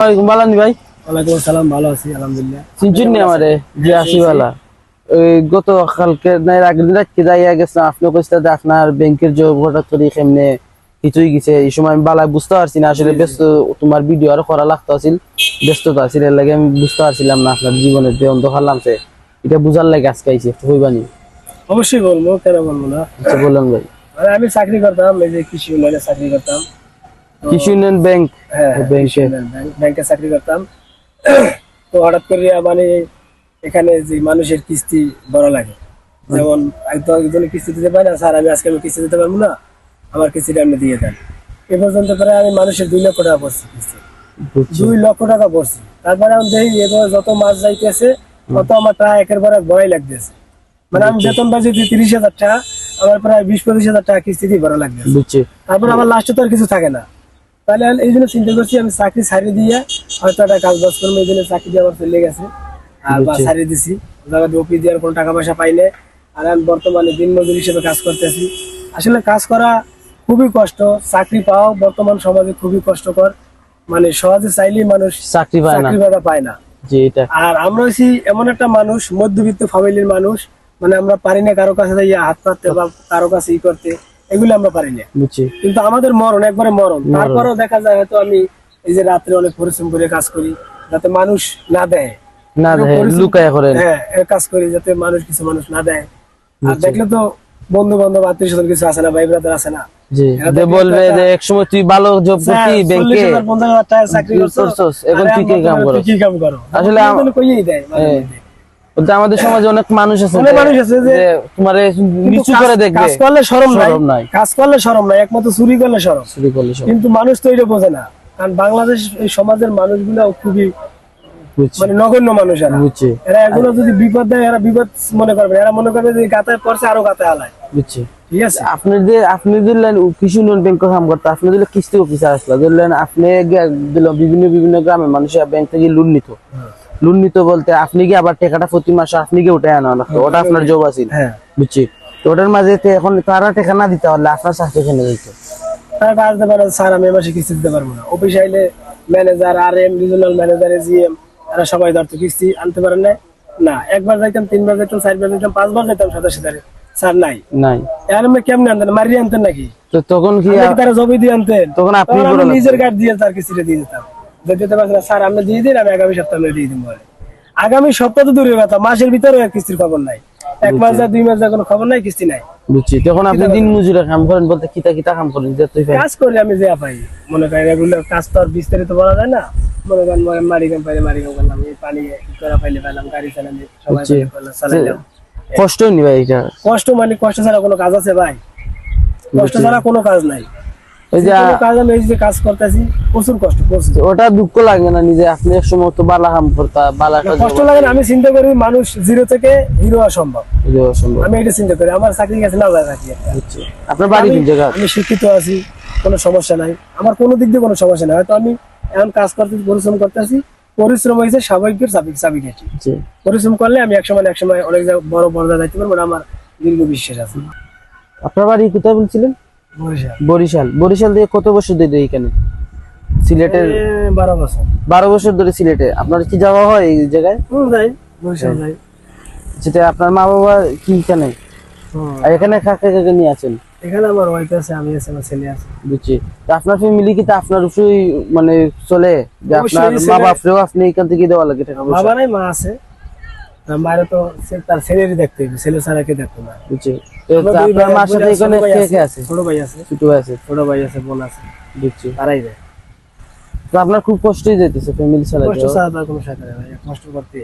ওয়ালাইকুম বালানি ভাই। ওয়ালাইকুম আসসালাম ভালো আছি আলহামদুলিল্লাহ। চিনচুন নি আমারে যে আসিওয়ালা ওই গত কালকে না আগের দিন রাত্রে যাইয়া গেছিলাম আপনি কইতে যে আপনার ব্যাংকের যে হঠাৎ করে কেমনে কিছুই গেছে। এই সময় আমি বালা বুঝতে পারছি না আসলে ব্যস্ত তোমার ভিডিও আরও করা লাগতো আছিল ব্যস্ততা আছিল এর লাগে আমি বুঝতে পারছিলাম না আপনার জীবনের যে অন্ধকার নামছে এটা বুঝার লাগে আজকে আইছি একটু হইবানি অবশ্যই বলব কেন বলব না? আচ্ছা বললেন ভাই। আমি চাকরি করতাম এই যে কৃষি উন্নয়নে চাকরি করতাম। কৃষি ব্যাংক। হ্যাঁ হ্যাঁ, ব্যাংকে। ব্যাংক- চাকরি করতাম। তো হঠাৎ করে মানে এখানে যে মানুষের কিস্তি বড় লাগে। যেমন একদম একজনে কিস্তি দিতে পারে না স্যার আমি আজকে আমি কিস্তি দিতে পারব না আমার কিস্তিটা আপনি দিয়ে দেন। এ পর্যন্ত প্রায় আমি মানুষের দুই লক্ষ টাকা পড়ছি কিস্তি। দুই লক্ষ টাকা পড়ছি। তারপরে আমি দেখি এবার যত মাছ যাইতেছে তত আমার প্রায় একের পর এক বড়াই লাগতেছে। মানে আমি বেতন বাজি তিরিশ হাজার টাকা আমার প্রায় বিশ পঁচিশ হাজার টাকা কিস্তি দিয়ে ভরা বুঝছি। তারপর আমার লাস্টে তো আর কিছু থাকে না। তাহলে এই জন্য চিন্তা করছি আমি চাকরি ছাড়িয়ে দিয়ে হয়তো একটা কাজ বাজ করব এই জন্য চাকরি দিয়ে আমার চলে গেছে। আর বা ছাড়িয়ে দিছি। জায়গাতে অফিস দেওয়ার কোনো টাকা পয়সা পাই না আর আমি বর্তমানে দিন মজুর হিসেবে কাজ করতেছি। আসলে কাজ করা খুবই কষ্ট চাকরি পাওয়া বর্তমান সমাজে খুবই কষ্টকর। মানে সহজে চাইলেই মানুষ চাকরি পায় না। চাকরি পাওয়া পায় না। আর আমরা হচ্ছি এমন একটা মানুষ মধ্যবিত্ত ফ্যামিলির মানুষ। মানে আমরা পারি না কারও কাছে হাত পাততে বা কারও কাছে ই করতে। এগুলো আমরা পারি না। বুঝছি। কিন্তু আমাদের মরণ একবারে মরণ। তারপরেও দেখা যায় হয়তো আমি এই যে রাত্রে অনেক পরিশ্রম করে কাজ করি যাতে মানুষ না দেয়। না হ্যাঁ কাজ করি যাতে মানুষ কিছু মানুষ না দেয়। আর দেখলে তো বন্ধু বান্ধব আত্মীয় স্বজন কিছু আছে না ভাই ব্রাদার আছে না? যে বলবে যে একসময় তুই ভালো জব করতি স্যার, ব্যাংকে। 40,000, 50,000 টাকার চাকরি তুই এখন তুই কি কাম করো? তুই কি কাম করো? আসলে দেয় হ্যাঁ। আমাদের সমাজে অনেক মানুষ আছে অনেক মানুষ আছে যে- তোমার নিচু করে দেখবে। কাজ করলে শরম নাই। কাজ করলে শরম নাই। একমাত্র চুরি করলে শরম শুরু করলে সব কিন্তু মানুষ তো এটা বোঝে না। কারণ বাংলাদেশ এই সমাজের মানুষগুলো খুবই মানে নগণ্য মানুষ এরা। এরা এগুলো যদি বিপদ দেয় এরা বিপদ মনে করবে এরা মনে করবে যে গাতায় পড়ছে আরও গাতায় হালায়। বুঝছি। ঠিক আছে? আপনি যে আপনি দিলেন কৃষি উন্নয়ন ব্যাংক কাম করতে আপনি দিলে কিস্তি অফিসার আসলো। আপনি বিভিন্ন বিভিন্ন গ্রামের মানুষ ব্যাংক থেকে লোন নিত। লোন নিত বলতে আপনি কি আবার টাকাটা প্রতি মাসে? আপনি কি উঠে আনা লাগতো ওটা আপনার জব আছিল হ্যাঁ। বুঝছি। তো ওটার মাঝে এখন তারা টাকা না দিতে পারলে আপনার চাকরি কেন তারা পারে স্যার আমি মাসে কিস্তি দিতে পারব না। অফিস আইলে manager R M regional manager GM এরা সবাই ধরতো কিস্তি আনতে পারেন না না একবার যাইতাম তিনবার যাইতাম চারবার যাইতাম পাঁচবার যাইতাম সাথে সাথে। স্যার নাই। নাই। এখন আপনি কেমনে আনতেন? মারিয়ে আনতেন নাকি? তো তখন কি তারা জমি দিয়ে আনতেন? তখন আপনি নিজের কার্ড দিয়ে তার কিস্তিটা দিয়ে দিতাম। না স্যার আপনি দিয়ে দিন আমি আগামী সপ্তাহে দিয়ে আগামী সপ্তাহ তো দূরের কথা মাসের ভিতরে কিস্তির খবর নাই। এক মাস যা দুই মাস যা কোনো খবর নাই কিস্তি নাই। বুঝছি। তখন আপনি দিন মজুরে কাম করেন বলতে কিতা কিতা কাম করেন যে তুই কাজ করি আমি যে পাই। মনে করেন রেগুলার কাজ তো আর বিস্তারিত বলা যায় না। মনে করেন মারি কাম পাইলে মারি কাম করলাম এই পানি করা পাইলে পাইলাম গাড়ি চালালে সবাই চালাইলাম। কষ্ট নি ভাই এটা? কষ্ট মানে কষ্ট ছাড়া কোনো কাজ আছে ভাই? কষ্ট ছাড়া কোনো কাজ নাই। ওই যে কোনো এই যে কাজ করতেছি প্রচুর কষ্ট প্রচুর। ওটা দুঃখ লাগে না নিজে আপনি এক সময় তো বালা কাম করতা বালা কষ্ট লাগে না আমি চিন্তা করি মানুষ জিরো থেকে হিরো হওয়া সম্ভব। অসম্ভব আমি এটা চিন্তা করি আমার চাকরি গেছে না যায় চাকরি আপনার বাড়ি কোন জায়গা? আমি শিক্ষিত আছি কোনো সমস্যা নাই। আমার কোনো দিক দিয়ে কোনো সমস্যা নাই। হয়তো আমি এখন কাজ করতে পরিশ্রম করতেছি পরিশ্রম হয়েছে স্বাভাবিকের চাবি চাবি কাঠি পরিশ্রম করলে আমি এক সময় এক সময় অনেক বড় পর্দা যাইতে পারব আমার দীর্ঘ বিশ্বাস আছে। আপনার বাড়ি কোথায় বলছিলেন? বরিশাল। বরিশাল। দিয়ে কত বছর ধরে এখানে? সিলেটের বারো বছর। বারো বছর ধরে সিলেটে। আপনার কি যাওয়া হয় এই জায়গায়? হুম, যাই বরিশাল যাই। যেটা আপনার মা বাবা কি এখানে। আর এখানে কাকে কাকে নিয়ে আছেন? এখানে আমার ওয়াইফ আছে আমি আছে আমার ছেলে আছে। বুঝছি। তো আপনার ফ্যামিলি কি তা আপনার উপরেই মানে চলে? যে আপনার মা বাপরেও আপনি এখান থেকে দেওয়া লাগে টাকা পয়সা? বাবা নাই মা আছে। মায়ের তো তার ছেলেরই দেখতে হবে ছেলে ছাড়া কে দেখতে না। বুঝছি। আপনার মার সাথে এখানে কে কে আছে? ছোট ভাই আছে। ছোট ভাই আছে। ছোট ভাই আছে বোন আছে। বুঝছি। তারাই যায় তো আপনার খুব কষ্টই যেতেছে ফ্যামিলি ছাড়া কষ্ট ছাড়া তার কোনো সাথে ভাই কষ্ট করতে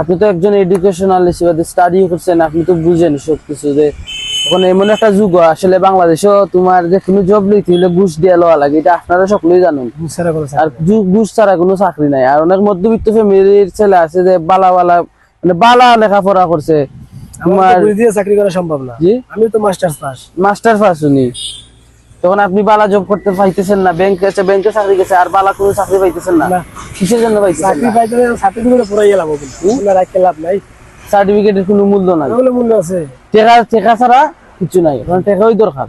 আপনি তো একজন এডুকেশনাল বা স্টাডি করছেন আপনি তো বুঝেন সবকিছু যে এখন এমন একটা যুগ আসলে বাংলাদেশেও তোমার যে কোনো জব লইতে হলে ঘুষ দিয়ে লওয়া লাগে এটা আপনারা সকলেই জানেন। আর ঘুষ ছাড়া কোনো চাকরি নাই। আর অনেক মধ্যবিত্ত ফ্যামিলির ছেলে আছে যে বালা বালা মানে বালা লেখাপড়া করছে। আমার চাকরি করা সম্ভব না। আমি তো মাস্টার্স পাস মাস্টার পাস উনি তখন আপনি বালা জব করতে পাইতেছেন না ব্যাংকে আছে ব্যাংকে চাকরি গেছে আর বালা কোনো চাকরি পাইতেছেন না। কিসের জন্য পাইতেছেন চাকরি পাইতে সার্টিফিকেট পুরাই রাখতে লাভ নাই। সার্টিফিকেটের কোনো মূল্য নাই। মূল্য আছে। টেকা টেকা ছাড়া কিছু নাই কারণ টেকাই দরকার।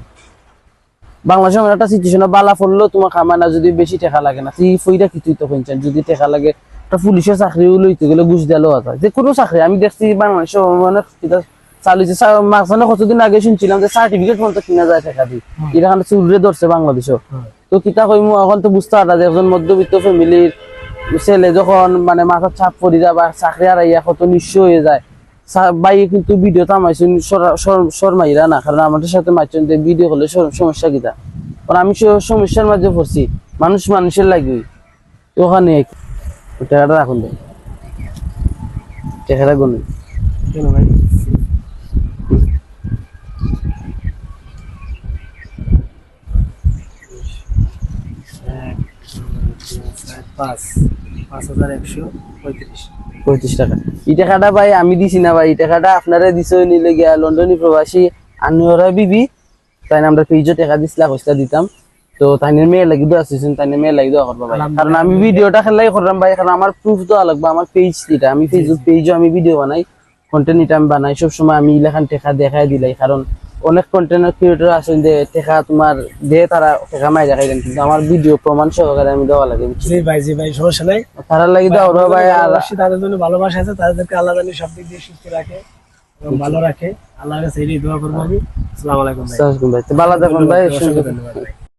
বাংলাদেশে এমন একটা সিচুয়েশন বালা পড়ল তোমার খামার না যদি বেশি টাকা লাগে না। তুই ফইরা কি তো কিনছেন যদি টাকা লাগে একটা পুলিশের চাকরিও লইতে গেলে ঘুষ দিলেও আছে যে কোনো চাকরি আমি দেখছি বাংলাদেশে মানে মাঝখানে কতদিন আগে শুনছিলাম যে সার্টিফিকেট কিনা যায় টাকা দিয়ে। এটা খান চুলরে ধরছে বাংলাদেশও। তো কিতা কইমু এখন তো বুঝতে পারা যে একজন মধ্যবিত্ত ফ্যামিলির ছেলে যখন মানে মাথার চাপ পড়ি যায় বা চাকরি হারাইয়া কত নিঃস্ব হয়ে যায় বাইরে কিন্তু ভিডিও থামাইছেন শর্মাইরা না, কারণ আমাদের সাথে মাইছেন যে ভিডিও করলে সমস্যা কিতা? কারণ আমি সমস্যার মাঝে পড়ছি, মানুষ মানুষের লাগবে ওখানে টাকাটা রাখুন দেয় টাকাটা গুনুন। ভাই পাঁচ। পাঁচ হাজার একশো পঁয়ত্রিশ। পঁয়ত্রিশ টাকা। এই টাকাটা ভাই আমি দিছি না ভাই এই টাকাটা আপনারা দিছ নিলে গিয়া লন্ডনী প্রবাসী আনিওরা বিবি। তাই আমরা পেজও টাকা দিছিলা কইসলা দিতাম। তো তাইনের মেয়ে লাগি দেওয়া আসছেন তাইনের মেয়ে লাগি দেওয়া করব ভাই কারণ আমি ভিডিওটা খেলাই করলাম ভাই কারণ আমার প্রুফ দেওয়া লাগবে আমার পেজ এটা আমি ফেসবুক পেজও আমি ভিডিও বানাই কন্টেন্ট এটা আমি বানাই সব সময় আমি লেখান টেকা দেখাই দিলাই কারণ অনেক কন্টেন্ট ক্রিয়েটর আছেন যে টেকা তোমার দিয়ে তারা টেকা মাই দেখাই দেন কিন্তু আমার ভিডিও প্রমাণ সহকারে আমি দেওয়া লাগে? জি ভাই জি ভাই সমস্যা নাই। তারা লাগি দাও রো ভাই আর তাদের জন্য ভালোবাসা আছে তাদেরকে আল্লাহ জানি সব দিক দিয়ে সুস্থ রাখে এবং ভালো রাখে। আল্লাহর কাছে এই দোয়া করব আমি। আসসালামু আলাইকুম ভাই। ভাই ভালো থাকুন ভাই সুস্থ থাকুন ভাই।